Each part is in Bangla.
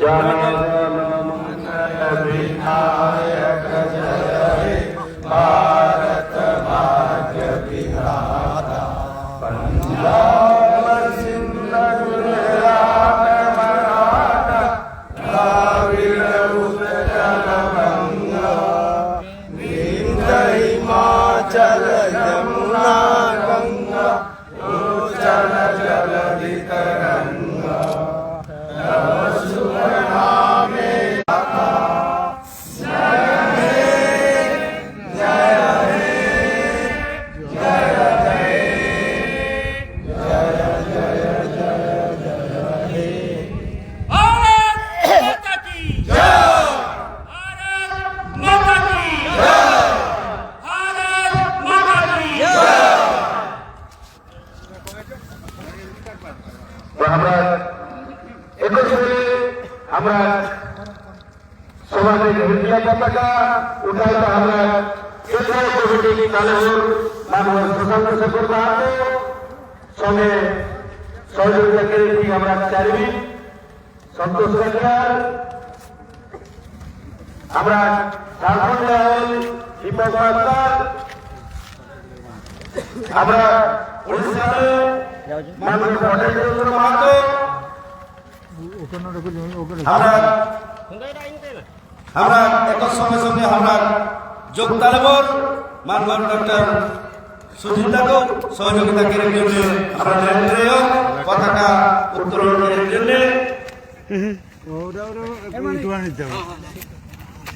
जन जन मुन्नय विनायक আমরা একত্র হয়ে আমরা সমাজের ইন্ডিয়া পতাকা উঠাইতে আমরা কেন্দ্রীয় কমিটি তালেবুর মানব সুশান্ত শেখর বাহাতে সঙ্গে সহযোগিতা করেছি আমরা চারিবি সন্তোষ কাটিয়ার আমরা ঝাড়খণ্ড দীপক মাস্টার আমরা উড়িষ্যাতে মাননীয় পটেন্দ্র মাহাতো আমরা আমরা এক সঙ্গে সঙ্গে আমরা যোগ তালেবর মানব ডক্টর সুজিতাকে সহযোগিতা করার জন্য আমরা নেত্রীয় পতাকা উত্তোলনের জন্য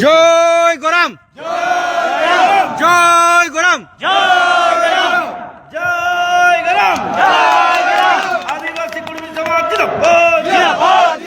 জয় গরম! জয়